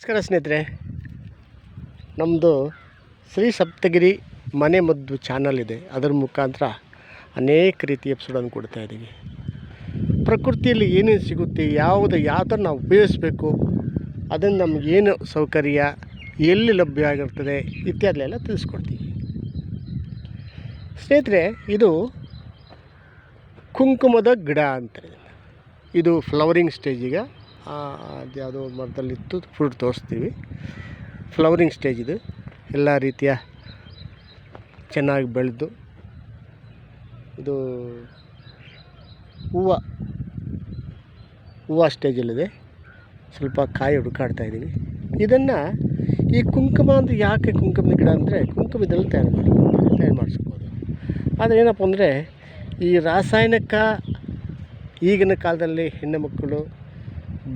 ನಮಸ್ಕಾರ ಸ್ನೇಹಿತರೆ. ನಮ್ಮದು ಶ್ರೀ ಸಪ್ತಗಿರಿ ಮನೆ ಮದ್ದು ಚಾನಲ್ ಇದೆ. ಅದರ ಮುಖಾಂತರ ಅನೇಕ ರೀತಿಯ ಎಪಿಸೋಡನ್ನು ಕೊಡ್ತಾ ಇದ್ದೀವಿ. ಪ್ರಕೃತಿಯಲ್ಲಿ ಏನೇನು ಸಿಗುತ್ತೆ, ಯಾವುದು ಯಾವ ಥರ ನಾವು ಉಪಯೋಗಿಸ್ಬೇಕು ಅದನ್ನು ನಮಗೇನು ಸೌಕರ್ಯ, ಎಲ್ಲಿ ಲಭ್ಯ ಆಗಿರ್ತದೆ ಇತ್ಯಾದಿ ಎಲ್ಲ ತಿಳಿಸ್ಕೊಡ್ತೀವಿ. ಸ್ನೇಹಿತರೆ, ಇದು ಕುಂಕುಮದ ಗಿಡ ಅಂತ ಇದು ಫ್ಲವರಿಂಗ್ ಸ್ಟೇಜಿಗೆ ಅದು ಯಾವುದೋ ಮರದಲ್ಲಿತ್ತು ಫ್ರೂಟ್ ತೋರಿಸ್ತೀವಿ. ಫ್ಲವರಿಂಗ್ ಸ್ಟೇಜ್ ಇದು. ಎಲ್ಲ ರೀತಿಯ ಚೆನ್ನಾಗಿ ಬೆಳೆದು ಇದು ಹೂವು ಹೂವು ಸ್ಟೇಜಲ್ಲಿದೆ ಸ್ವಲ್ಪ ಕಾಯಿ ಹುಡುಕಾಡ್ತಾ ಇದ್ದೀವಿ. ಇದನ್ನು ಈ ಕುಂಕುಮ ಅಂದರೆ ಯಾಕೆ ಕುಂಕುಮದ ಗಿಡ ಅಂದರೆ ಕುಂಕುಮದಲ್ಲಿ ತಯಾರು ಮಾಡಿ ತಯಾರು ಮಾಡಿಸ್ಬೋದು. ಆದರೆ ಏನಪ್ಪ ಅಂದರೆ ಈ ರಾಸಾಯನಿಕ ಈಗಿನ ಕಾಲದಲ್ಲಿ ಹೆಣ್ಣು ಮಕ್ಕಳು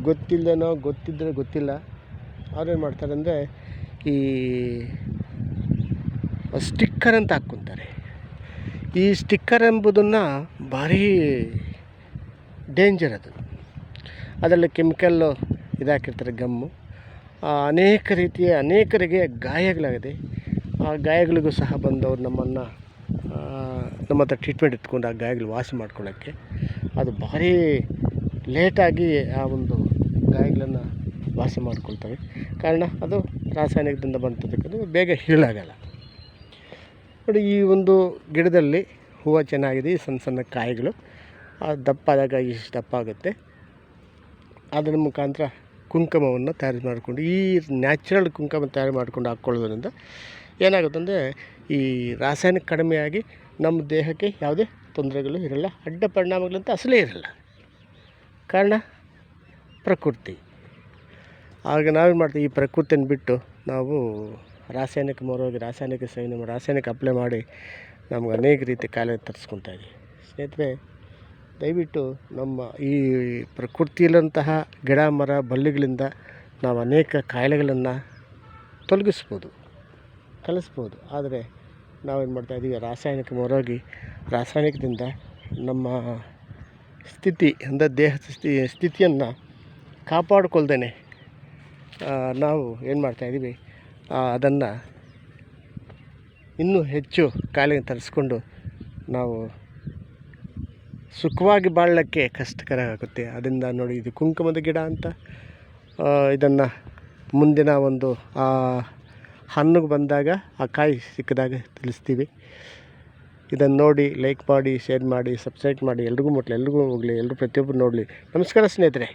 ಗೊತ್ತಿಲ್ಲದೇನೋ ಗೊತ್ತಿದ್ದರೆ ಗೊತ್ತಿಲ್ಲ. ಅವ್ರೇನು ಮಾಡ್ತಾರೆ ಅಂದರೆ ಈ ಸ್ಟಿಕ್ಕರ್ ಅಂತ ಹಾಕ್ಕೊತಾರೆ. ಈ ಸ್ಟಿಕ್ಕರ್ ಎಂಬುದನ್ನು ಭಾರೀ ಡೇಂಜರ್ ಅದು. ಅದರಲ್ಲಿ ಕೆಮಿಕಲ್ಲು ಇದಾಕಿರ್ತಾರೆ ಗಮ್ಮು. ಅನೇಕ ರೀತಿಯ ಅನೇಕರಿಗೆ ಗಾಯಗಳಾಗಿದೆ. ಆ ಗಾಯಗಳಿಗೂ ಸಹ ಬಂದವರು ನಮ್ಮನ್ನು ನಮ್ಮ ಹತ್ರ ಟ್ರೀಟ್ಮೆಂಟ್ ಇಟ್ಕೊಂಡು ಆ ಗಾಯಗಳು ವಾಸಿ ಮಾಡ್ಕೊಳ್ಳೋಕ್ಕೆ. ಅದು ಭಾರೀ ಲೇಟಾಗಿ ಆ ಒಂದು ಗಾಯಗಳನ್ನು ವಾಸಿ ಮಾಡ್ಕೊಳ್ತವೆ. ಕಾರಣ ಅದು ರಾಸಾಯನಿಕದಿಂದ ಬಂತದಕ್ಕೆ ಬೇಗ ಹೀಳಾಗಲ್ಲ ನೋಡಿ, ಈ ಒಂದು ಗಿಡದಲ್ಲಿ ಹೂವು ಚೆನ್ನಾಗಿದೆ, ಈ ಸಣ್ಣ ಸಣ್ಣ ಕಾಯಿಗಳು. ಆ ದಪ್ಪಾದಾಗ ಇಷ್ಟು ದಪ್ಪ ಆಗುತ್ತೆ. ಅದರ ಮುಖಾಂತರ ಕುಂಕುಮವನ್ನು ತಯಾರು ಮಾಡಿಕೊಂಡು, ಈ ನ್ಯಾಚುರಲ್ ಕುಂಕುಮ ತಯಾರು ಮಾಡ್ಕೊಂಡು ಹಾಕ್ಕೊಳ್ಳೋದ್ರಿಂದ ಏನಾಗುತ್ತೆ ಅಂದರೆ, ಈ ರಾಸಾಯನಿಕ ಕಡಿಮೆಯಾಗಿ ನಮ್ಮ ದೇಹಕ್ಕೆ ಯಾವುದೇ ತೊಂದರೆಗಳು ಇರಲ್ಲ, ಅಡ್ಡ ಪರಿಣಾಮಗಳಂತ ಅಸಲೇ ಇರಲ್ಲ. ಕಾರಣ ಪ್ರಕೃತಿ. ಆಗ ನಾವೇನು ಮಾಡ್ತೀವಿ, ಈ ಪ್ರಕೃತಿಯನ್ನು ಬಿಟ್ಟು ನಾವು ರಾಸಾಯನಿಕ ಮರೋಗಿ ರಾಸಾಯನಿಕ ಸೇವನೆ ಮಾಡಿ, ರಾಸಾಯನಿಕ ಅಪ್ಲೈ ಮಾಡಿ ನಮ್ಗೆ ಅನೇಕ ರೀತಿ ಕಾಯಿಲೆ ತರಿಸ್ಕೊತಾ ಇದ್ದೀವಿ. ಸ್ನೇಹಿತರೆ, ದಯವಿಟ್ಟು ನಮ್ಮ ಈ ಪ್ರಕೃತಿಯಲ್ಲಂತಹ ಗಿಡ, ಮರ, ಬಳ್ಳಿಗಳಿಂದ ನಾವು ಅನೇಕ ಕಾಯಿಲೆಗಳನ್ನು ತೊಲಗಿಸ್ಬೋದು, ಕಲಿಸ್ಬೋದು. ಆದರೆ ನಾವೇನು ಮಾಡ್ತಾಯಿದ್ದೀವಿ ರಾಸಾಯನಿಕ ಮರೋಗಿ ರಾಸಾಯನಿಕದಿಂದ ನಮ್ಮ ಸ್ಥಿತಿ, ಅಂದರೆ ದೇಹದ ಸ್ಥಿತಿ, ಸ್ಥಿತಿಯನ್ನು ಕಾಪಾಡಿಕೊಳ್ದೇ ನಾವು ಏನು ಮಾಡ್ತಾಯಿದ್ದೀವಿ ಅದನ್ನು ಇನ್ನೂ ಹೆಚ್ಚು ಕಾಲಿಗೆ ತರಿಸ್ಕೊಂಡು ನಾವು ಸುಖವಾಗಿ ಬಾಳಲಿಕ್ಕೆ ಕಷ್ಟಕರ ಆಗುತ್ತೆ ಅದರಿಂದ ನೋಡಿ, ಇದು ಕುಂಕುಮದ ಗಿಡ ಅಂತ ಇದನ್ನು ಮುಂದಿನ ಒಂದು ಹಣ್ಣಿಗೆ ಹಣ್ಣು ಬಂದಾಗ ಆ ಕಾಯಿ ಸಿಕ್ಕಿದಾಗ ತಿಳಿಸ್ತೀವಿ. ಇದನ್ನು ನೋಡಿ ಲೈಕ್ ಮಾಡಿ ಶೇರ್ ಮಾಡಿ ಸಬ್ಸ್ಕ್ರೈಬ್ ಮಾಡಿ, ಎಲ್ರಿಗೂ ಮುಟ್ಲಿ, ಎಲ್ರಿಗೂ ಹೋಗಲಿ ಎಲ್ಲರೂ ಪ್ರತಿಯೊಬ್ಬರು ನೋಡಲಿ. ನಮಸ್ಕಾರ ಸ್ನೇಹಿತರೆ.